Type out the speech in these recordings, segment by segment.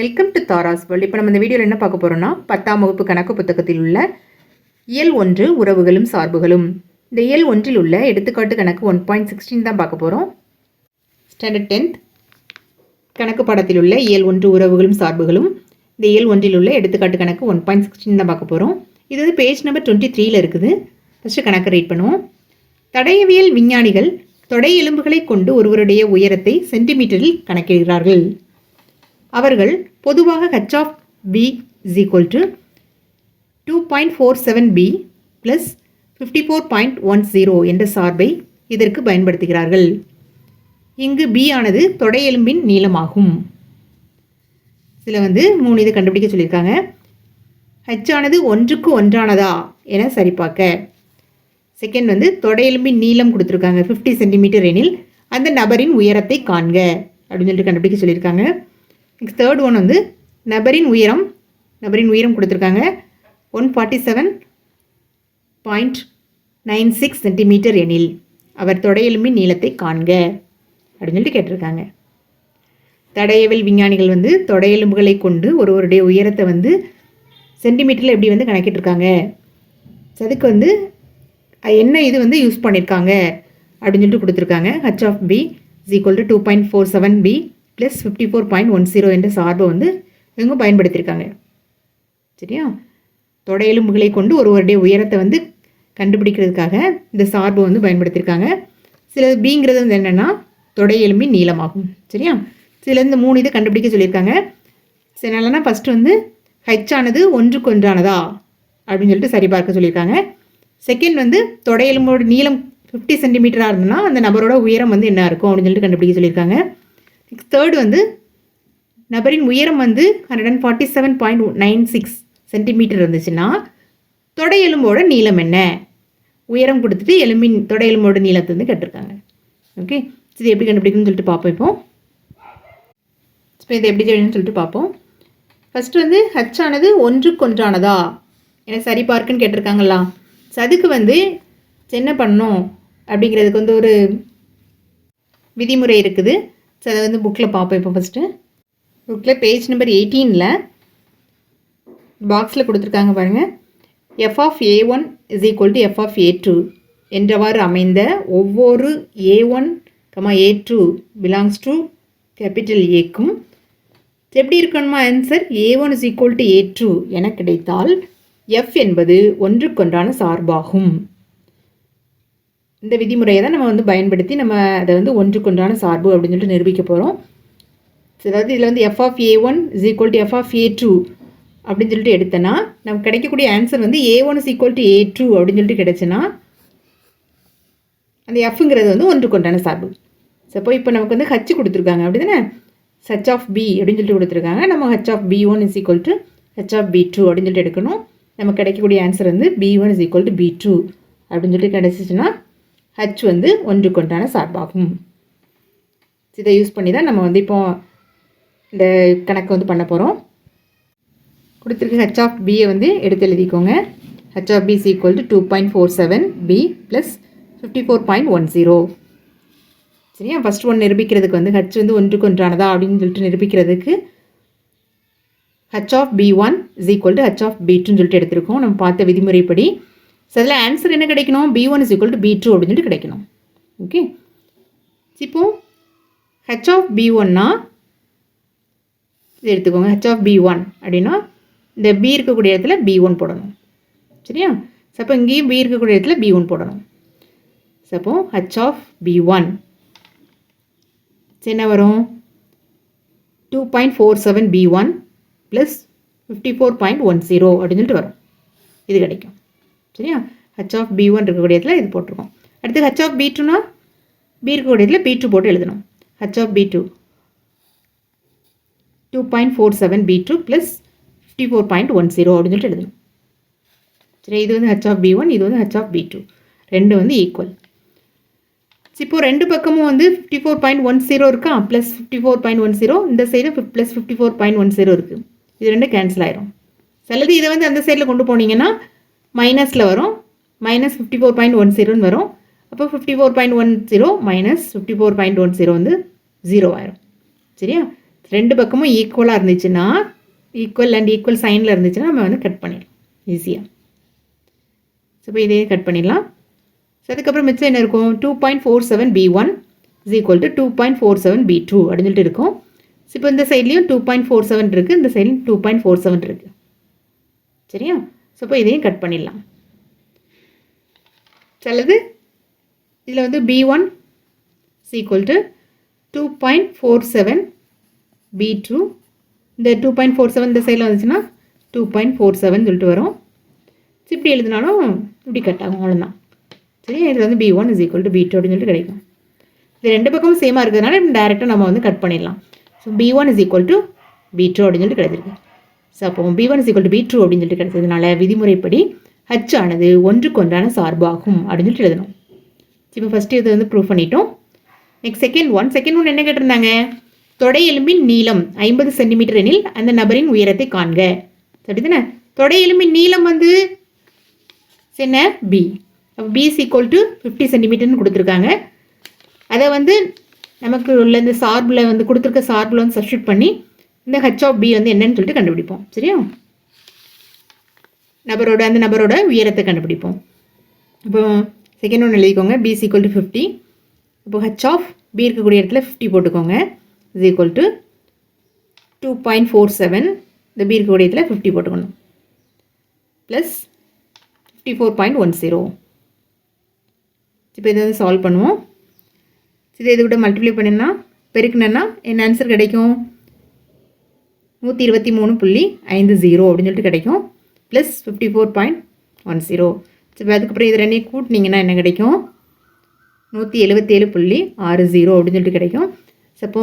Welcome to Tara's world இப்போ நம்ம இந்த வீடியோவில் என்ன பார்க்க போகிறோம்னா பத்தாம் வகுப்பு கணக்கு புத்தகத்தில் உள்ள இயல் ஒன்று உறவுகளும் சார்புகளும். இந்த இயல் ஒன்றில் உள்ள எடுத்துக்காட்டு கணக்கு ஒன் பாயிண்ட் சிக்ஸ்டீன் தான் பார்க்க போகிறோம் ஸ்டாண்டர்ட் டென்த் கணக்கு பாடத்தில் உள்ள இயல் ஒன்று உறவுகளும் சார்புகளும். இந்த இயல் ஒன்றில் உள்ள எடுத்துக்காட்டு கணக்கு ஒன் பாயிண்ட் சிக்ஸ்டீன் தான் பார்க்க போகிறோம் இது வந்து பேஜ் நம்பர் டுவெண்ட்டி த்ரீயில் இருக்குது. ஃபஸ்ட்டு கணக்கு ரீட் பண்ணுவோம். தடயவியல் விஞ்ஞானிகள் தொடை எலும்புகளை கொண்டு ஒருவருடைய உயரத்தை சென்டிமீட்டரில் கணக்கிடுகிறார்கள். அவர்கள் பொதுவாக h of p is equal to two point four seven p plus fifty four point one zero என்ற சார்பை இதற்கு பயன்படுத்துகிறார்கள். இங்கு பி ஆனது தொடையெலும்பின் நீளமாகும். இதில் வந்து மூணு இது கண்டுபிடிக்க சொல்லியிருக்காங்க. ஹெச் ஆனது ஒன்றுக்கு ஒன்றானதா என சரிபார்க்க. செகண்ட் வந்து தொடையெலும்பின் நீளம் கொடுத்துருக்காங்க ஃபிஃப்டி சென்டிமீட்டர் எனில் அந்த நபரின் உயரத்தை காண்க அப்படின்னு சொல்லிட்டு கண்டுபிடிக்க சொல்லியிருக்காங்க. நெக்ஸ்ட் தேர்ட் ஒன் வந்து நபரின் உயரம். நபரின் உயரம் கொடுத்துருக்காங்க. One forty seven point nine six centimetre எனில் அவர் தொடையெலும்பின் நீளத்தை காண்க அப்படின்னு சொல்லிட்டு கேட்டிருக்காங்க. தடையவில் விஞ்ஞானிகள் வந்து தொடையெலும்புகளை கொண்டு ஒருவருடைய உயரத்தை வந்து சென்டிமீட்டரில் எப்படி வந்து கணக்கிட்டிருக்காங்க. அதுக்கு வந்து என்ன இது வந்து யூஸ் பண்ணியிருக்காங்க அப்படின்னு சொல்லிட்டு கொடுத்துருக்காங்க. H of p is equal to two point four seven p plus fifty four point one zero என்ற சார்பை வந்து இவங்க பயன்படுத்தியிருக்காங்க. சரியா? தொடையெலும்புகளை கொண்டு ஒருவருடைய உயரத்தை வந்து கண்டுபிடிக்கிறதுக்காக இந்த சார்பை வந்து பயன்படுத்தியிருக்காங்க. சில பிங்கிறது வந்து என்னென்னா தொடையெலும்பின் நீளமாகும். சரியா? சில இந்த மூணு இதை கண்டுபிடிக்க சொல்லியிருக்காங்க. சிலனா ஃபஸ்ட்டு வந்து ஹச் ஆனது ஒன்றுக்கு ஒன்றானதா அப்படின்னு சொல்லிட்டு சரிபார்க்க சொல்லியிருக்காங்க. செகண்ட் வந்து தொடையெலும்போட நீளம் ஃபிஃப்டி சென்டிமீட்டராக இருந்ததுன்னா அந்த நபரோட உயரம் வந்து என்ன இருக்கும் அப்படின்னு சொல்லிட்டு கண்டுபிடிக்க சொல்லியிருக்காங்க. தேர்ட் வந்து நபரின் உயரம் வந்து hundred and forty seven point nine six centimetre இருந்துச்சுன்னா தொடை எலும்போட நீளம் என்ன? உயரம் கொடுத்துட்டு எலும்பின் தொடை எலும்போட நீளத்தை வந்து கேட்டிருக்காங்க. ஓகே இது எப்படி கண்டுபிடிக்கணும்னு சொல்லிட்டு பார்ப்போம் இப்போ. இப்போ இதை எப்படி செய்யணும்னு சொல்லிட்டு பார்ப்போம். ஃபஸ்ட்டு வந்து ஹச் ஆனது ஒன்றுக்கு ஒன்றானதா? என சரி பார்க்குன்னு கேட்டிருக்காங்களா? ஸோ அதுக்கு வந்து என்ன பண்ணணும்? அப்படிங்கிறதுக்கு வந்து ஒரு விதிமுறை இருக்குது. ஸோ அதை வந்து புக்கில் பார்ப்போம். இப்போ ஃபஸ்ட்டு புக்கில் பேஜ் நம்பர் எயிட்டீனில் பாக்ஸில் கொடுத்துருக்காங்க பாருங்கள் f of a one is equal to f of a two என்றவாறு அமைந்த ஒவ்வொரு a one comma a two belongs to capital ஏக்கும் எப்படி இருக்கணுமா? Answer a one is equal to a two என கிடைத்தால் எஃப் என்பது ஒன்றுக்கொன்றான சார்பாகும். இந்த விதிமுறையை தான் நம்ம வந்து பயன்படுத்தி நம்ம அதை வந்து ஒன்றுக்கொன்றான சார்பு அப்படின்னு சொல்லிட்டு நிரூபிக்க போகிறோம் அதாவது இதில் வந்து f of a one is equal to f of a two அப்படின்னு சொல்லிட்டு எடுத்தேன்னா நமக்கு கிடைக்கக்கூடிய ஆன்சர் வந்து a one is equal to a two அப்படின்னு சொல்லிட்டு கிடைச்சுன்னா அந்த எஃப்ங்கிறது வந்து ஒன்றுக்கொண்டான சார்பு. சப்போ இப்போ நமக்கு வந்து ஹச் கொடுத்துருக்காங்க. அப்படி தானே? ஹச் ஆஃப் பி அப்படின்னு சொல்லிட்டு கொடுத்துருக்காங்க. நம்ம h of p one is equal to h of p two அப்படின்னு சொல்லிட்டு எடுக்கணும். நமக்கு கிடைக்கக்கூடிய ஆன்சர் வந்து p one is equal to p two அப்படின்னு சொல்லிட்டு கிடச்சிச்சின்னா ஹச் வந்து ஒன்றுக்கொண்டான சார்பாகும். இதை யூஸ் பண்ணி தான் நம்ம வந்து இப்போ இந்த கணக்கு வந்து பண்ண போகிறோம் கொடுத்துருக்க ஹச் ஆஃப் பியை வந்து எடுத்து எழுதிக்கோங்க. H of p is equal to two point four seven p plus fifty four point one zero சரியா? ஃபஸ்ட் ஒன் நிரூபிக்கிறதுக்கு வந்து ஹச் வந்து ஒன்றுக்கு ஒன்றானதா அப்படின்னு சொல்லிட்டு நிரூபிக்கிறதுக்கு h of p one is equal to h of p டூன்னு சொல்லிட்டு எடுத்திருக்கோம். நம்ம பார்த்த விதிமுறைப்படி ஸோ அதில் ஆன்சர் என்ன கிடைக்கணும்? P one is equal to p two அப்படின்னு சொல்லிட்டு கிடைக்கணும். ஓகே இப்போ ஹெச் ஆஃப் பி ஒன்னா இது எடுத்துக்கோங்க. ஹெச் ஆஃப் பி ஒன் அப்படின்னா இந்த பி இருக்கக்கூடிய இடத்துல பி ஒன் போடணும். சரியா? ஸோ அப்போ இங்கேயும் பி இருக்கக்கூடிய இடத்துல பி ஒன் போடணும். ஸோ அப்போ ஹச் ஆஃப் பி ஒன் என்ன வரும்? Two point four seven p one plus fifty four point one zero அப்படின்னு சொல்லிட்டு வரும். இது கிடைக்கும். சரியா? ஹச் ஆஃப் பி ஒன் இருக்கக்கூடிய இடத்துல இது போட்டிருக்கோம். அடுத்து ஹச் ஆஃப் பி டூனா பி இருக்கக்கூடிய இடத்துல பி டூ போட்டு எழுதணும். H of p two two point four seven p two plus fifty four point one zero அப்படின்னு சொல்லிட்டு எழுதணும். சரி இது வந்து ஹச் ஆஃப் பி ஒன் இது வந்து ஹச் ஆஃப் பி டூ ரெண்டு வந்து ஈக்குவல் இப்போது ரெண்டு பக்கமும் வந்து fifty four point one zero இருக்கா? Plus fifty four point one zero இந்த side plus fifty four point one zero இருக்குது இது ரெண்டும் கேன்சல் ஆயிரும். சிலது இதை வந்து அந்த சைடில் கொண்டு போனீங்கன்னா மைனஸில் வரும். Minus fifty four point one ஜீரோன்னு வரும். அப்போ fifty four point one zero minus fifty four point one zero வந்து ஜீரோ ஆயிரும். சரியா? ரெண்டு பக்கமும் ஈக்குவலாக இருந்துச்சுன்னா ஈக்குவல் அண்ட் ஈக்குவல் சைனில் இருந்துச்சுன்னா நம்ம வந்து கட் பண்ணிடலாம். ஈஸியாக ஸோ இப்போ இதையே கட் பண்ணிடலாம். ஸோ அதுக்கப்புறம் மிச்சம் என்ன இருக்கும்? Two point four seven p one is equal to two point four seven p two அப்படின்னு சொல்லிட்டு இருக்கும். ஸோ இப்போ இந்த சைட்லேயும் டூ பாயிண்ட் ஃபோர் செவன் இருக்குது இந்த சைட்லையும் டூ பாயிண்ட் ஃபோர் செவன் இருக்குது சரியா? ஸோ இப்போ இதையும் கட் பண்ணிடலாம். சிலது இதில் வந்து p one equal to two point four seven p two இந்த டூ பாயிண்ட் ஃபோர் செவன் இந்த சைடில் வந்துச்சுன்னா டூ பாயிண்ட் ஃபோர் செவன் சொல்லிட்டு வரும். இப்படி எழுதினாலும் இப்படி கட் ஆகும். அவ்வளோதான் சரி இது வந்து p one is equal to p two அப்படின்னு சொல்லிட்டு கிடைக்கும். இது ரெண்டு பக்கமும் சேமாக இருக்கிறதுனால டேரெக்டாக நம்ம வந்து கட் பண்ணிடலாம். So p one is equal to p two அப்படின்னு சொல்லிட்டு கிடைச்சிருக்கு. ஸோ அப்போ p one equal to p two அப்படின்னு சொல்லிட்டு கிடைச்சதுனால விதிமுறைப்படி ஹச் ஆனது ஒன்றுக்கு ஒன்றான சார்பாகும் அப்படின்னு சொல்லிட்டு எழுதணும். இப்போ ஃபஸ்ட்டு இது வந்து ப்ரூவ் பண்ணிட்டோம். Next second one second one என்ன கேட்டிருந்தாங்க? தொடை எலும்பின் நீளம் ஐம்பது சென்டிமீட்டர் எனில் அந்த நபரின் உயரத்தை காண்க. சரிதானே தொடை எலும்பின் நீளம் வந்து என்ன? பி அப்போ பி ஈக்குவல் டு ஃபிஃப்டி சென்டிமீட்டர்னு கொடுத்துருக்காங்க. அதை வந்து நமக்கு உள்ள இந்த சார்பில் வந்து கொடுத்துருக்க சார்பில் வந்து சப்ஸ்டியூட் பண்ணி இந்த ஹச் ஆஃப் பி வந்து என்னன்னு சொல்லிட்டு கண்டுபிடிப்போம். சரியா? நபரோட அந்த நபரோட உயரத்தை கண்டுபிடிப்போம். இப்போ செகண்ட் ஒன்று எழுதிக்கோங்க. P is equal to fifty இப்போ ஹச் ஆஃப் பி இருக்கக்கூடிய இடத்துல ஃபிஃப்டி போட்டுக்கோங்க. Is equal to two point four seven இந்த பி இருக்கக்கூடிய இடத்துல ஃபிஃப்டி போட்டுக்கணும். Plus fifty four point one zero இப்போ இதை வந்து சால்வ் பண்ணுவோம். இதை இதை விட மல்டிப்ளை பண்ணினா பெருக்குனேன்னா என்ன ஆன்சர் கிடைக்கும்? நூற்றி இருபத்தி மூணு புள்ளி ஐந்து ஜீரோ அப்படின்னு சொல்லிட்டு கிடைக்கும். Plus fifty four point one zero சரி அதுக்கப்புறம் இது ரெண்டையும் கூட்டினீங்கன்னா என்ன கிடைக்கும்? நூற்றி எழுபத்தேழு புள்ளி ஆறு ஜீரோ அப்படின்னு சொல்லிட்டு கிடைக்கும். Suppose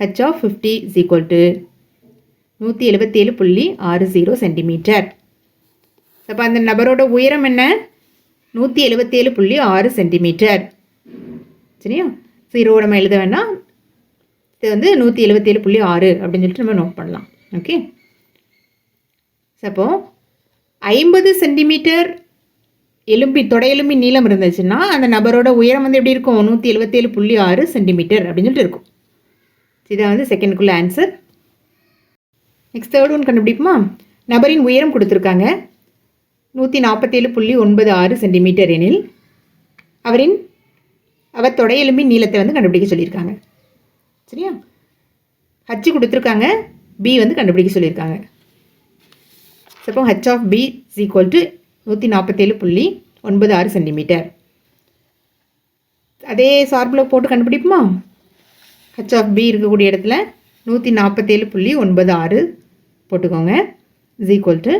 H of fifty is equal to நூற்றி எழுபத்தேழு புள்ளி ஆறு ஜீரோ சென்டிமீட்டர் அப்போ அந்த நபரோட உயரம் என்ன? நூற்றி எழுபத்தேழு புள்ளி ஆறு சென்டிமீட்டர் சரியா? ஜீரோ நம்ம எழுத வேணாம். இது வந்து நூற்றி எழுபத்தேழு புள்ளி ஆறு அப்படின்னு சொல்லிட்டு நம்ம நோட் பண்ணலாம். ஓகே அப்போ ஐம்பது சென்டிமீட்டர் எலும்பி தொடை எலும்பி நீளம் இருந்துச்சுன்னா அந்த நபரோட உயரம் வந்து எப்படி இருக்கும்? நூற்றி எழுபத்தேழு புள்ளி ஆறு சென்டிமீட்டர் அப்படின்னு சொல்லிட்டு இருக்கும். இதான் வந்து செகண்டுக்குள்ள ஆன்சர் நெக்ஸ்ட் தேர்ட் ஒன் கண்டுபிடிப்போமா? நபரின் உயரம் கொடுத்துருக்காங்க. நூற்றி நாற்பத்தேழு புள்ளி ஒன்பது ஆறு சென்டிமீட்டர் எனில் அவரின் அவர் தொடை எலும்பின் நீளத்தை வந்து கண்டுபிடிக்க சொல்லியிருக்காங்க. சரியா? ஹச்சு கொடுத்துருக்காங்க. பி வந்து கண்டுபிடிக்க சொல்லியிருக்காங்க. Suppose H of P is equal to நூற்றி நாற்பத்தேழு புள்ளி ஒன்பது ஆறு சென்டிமீட்டர் அதே சார்பில் போட்டு கண்டுபிடிப்போமா? ஹச் ஆஃப் பி இருக்கக்கூடிய இடத்துல நூற்றி நாற்பத்தேழு புள்ளி ஒன்பது ஆறு போட்டுக்கோங்க. Is equal to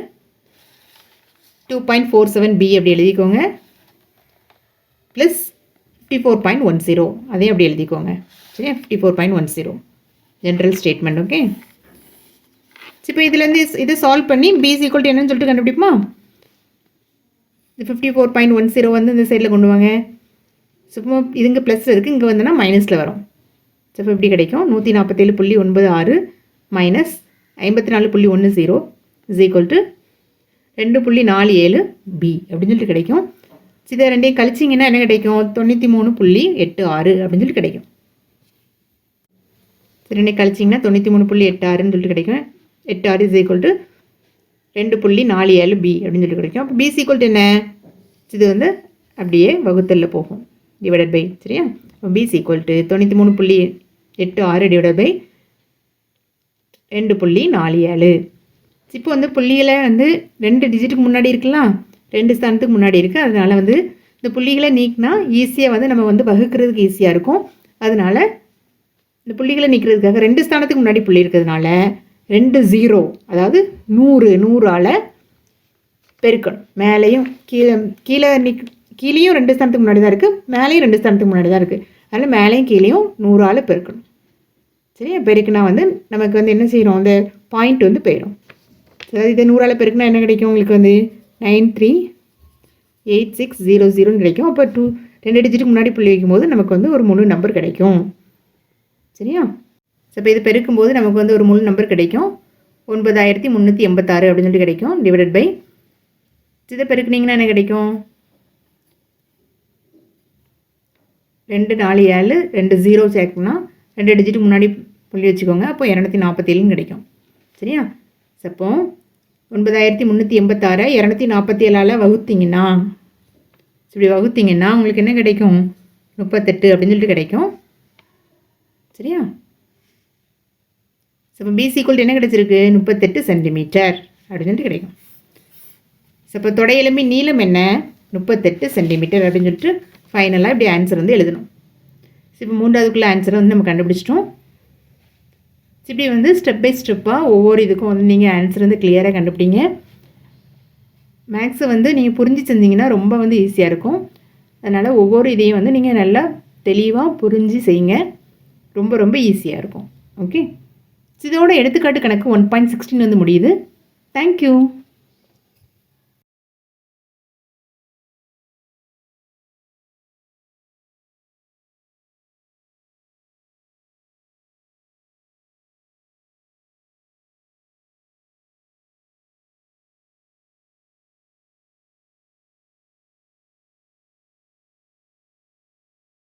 two point four seven P அப்படி எழுதிக்கோங்க. Plus fifty four point one zero அதே அப்படி எழுதிக்கோங்க. சரியா? Fifty four point one zero general statement okay இப்போ இதுலேருந்து இது சால்வ் பண்ணி பிஸ் ஈக்குவல் என்னன்னு சொல்லிட்டு கண்டுபிடிப்போமா? இந்த fifty four point one zero வந்து இந்த சைடில் கொண்டு வாங்க. சும்மா இதுங்க ப்ளஸ் இருக்குது இங்கே வந்தோன்னா மைனஸில் வரும். ஸோ இப்போ எப்படி கிடைக்கும். நூற்றி நாற்பத்தேழு புள்ளி ஒன்பது ஆறு மைனஸ் ஐம்பத்தி நாலு புள்ளி ஒன்று ஜீரோ இஸ் ஈக்குவல் டு ரெண்டு புள்ளி நாலு ஏழு பி அப்படின்னு சொல்லிட்டு கிடைக்கும். இதை ரெண்டையும் கழிச்சிங்கன்னா என்ன கிடைக்கும்? தொண்ணூற்றி மூணு புள்ளி எட்டு ஆறு அப்படின்னு சொல்லிட்டு கிடைக்கும். சரி ரெண்டையும் கழிச்சிங்கன்னா தொண்ணூற்றி மூணு புள்ளி எட்டு ஆறுன்னு சொல்லிட்டு கிடைக்கும். எட்டு ஆறு இஸ் ஈக்குவல் டு ரெண்டு புள்ளி நாலு ஏழு பி அப்படின்னு சொல்லி கிடைக்கும். அப்போ பி ஈக்குவல் டு என்ன? இது வந்து அப்படியே வகுத்தலில் போகும். டிவைடட் பை சரியா? அப்போ பி ஈக்குவல் டு தொண்ணூற்றி மூணு புள்ளி எட்டு ஆறு டிவைடட் பை ரெண்டு புள்ளி நாலு ஏழு. இப்போ வந்து புள்ளிகளை வந்து ரெண்டு டிஜிட்டுக்கு முன்னாடி இருக்கலாம். ரெண்டு ஸ்தானத்துக்கு முன்னாடி இருக்குது அதனால் வந்து இந்த புள்ளிகளை நீக்கினா ஈஸியாக வந்து நம்ம வந்து வகுக்கிறதுக்கு ஈஸியாக இருக்கும். அதனால் இந்த புள்ளிகளை நீக்கிறதுக்காக ரெண்டு ஸ்தானத்துக்கு முன்னாடி புள்ளி இருக்கிறதுனால ரெண்டு ஜீரோ அதாவது நூறு நூறால் பெருக்கணும். மேலேயும் கீழே கீழே நிக் கீழேயும் ரெண்டு ஸ்தானத்துக்கு முன்னாடி தான் இருக்குது மேலேயும் ரெண்டு ஸ்தானத்துக்கு முன்னாடி தான் இருக்குது அதனால் மேலேயும் கீழேயும் நூறால் பெருக்கணும். சரியா? பெருக்குனா வந்து நமக்கு வந்து என்ன செய்கிறோம் அந்த பாயிண்ட் வந்து போயிடும். அதாவது இதை நூறால் பெருக்குனா என்ன கிடைக்கும்? உங்களுக்கு வந்து nine three eight six zero ஜீரோன்னு கிடைக்கும். அப்போ டூ ரெண்டு டிஜிட்டுக்கு முன்னாடி புள்ளி வைக்கும்போது நமக்கு வந்து ஒரு மூணு நம்பர் கிடைக்கும். சரியா? ஸோ இப்போ இது பெருக்கும்போது நமக்கு வந்து ஒரு முழு நம்பர் கிடைக்கும். ஒன்பதாயிரத்தி முந்நூற்றி எண்பத்தாறு அப்படின்னு சொல்லி கிடைக்கும். டிவைடட் பை இதை பெருக்குனீங்கன்னா என்ன கிடைக்கும்? ரெண்டு நாலு ஏழு ரெண்டு ஜீரோ சேர்க்கணும்னா ரெண்டு டிஜிட் முன்னாடி புள்ளி வச்சுக்கோங்க. அப்போ இரநூத்தி நாற்பத்தேழுன்னு கிடைக்கும். சரியா? அப்போ ஒன்பதாயிரத்தி முந்நூற்றி எண்பத்தாறு இரநூத்தி நாற்பத்தி ஏழால் வகுத்தீங்கன்னா இப்படி வகுத்தீங்கன்னா உங்களுக்கு என்ன கிடைக்கும்? முப்பத்தெட்டு அப்படின்னு சொல்லிட்டு கிடைக்கும். சரியா? ஸோ இப்போ பிசி ஈக்குவல் என்ன கிடைச்சிருக்கு? முப்பத்தெட்டு சென்டிமீட்டர் அப்படின்னு சொல்லிட்டு கிடைக்கும். ஸோ இப்போ தொடையெலும்பி நீளம் என்ன? முப்பத்தெட்டு சென்டிமீட்டர் அப்படின்னு சொல்லிட்டு ஃபைனலாக இப்படி ஆன்சர் வந்து எழுதணும். ஸோ இப்போ மூன்றாவதுக்குள்ளே ஆன்சரை வந்து நம்ம கண்டுபிடிச்சிட்டோம். ஸோ இப்படி வந்து ஸ்டெப் பை ஸ்டெப்பாக ஒவ்வொரு இதுக்கும் வந்து நீங்கள் ஆன்சர் வந்து கிளியராக கண்டுபிடிங்க. மேக்ஸை வந்து நீங்கள் புரிஞ்சு செஞ்சீங்கன்னா ரொம்ப வந்து ஈஸியாக இருக்கும். அதனால் ஒவ்வொரு இதையும் வந்து நீங்கள் நல்லா தெளிவாக புரிஞ்சு செய்யுங்க. ரொம்ப ரொம்ப ஈஸியாக இருக்கும். ஓகே இதோட எடுத்துக்காட்டு கணக்கு ஒன் பாயிண்ட் சிக்ஸ்டீன் வந்து முடியுது. தேங்க்யூ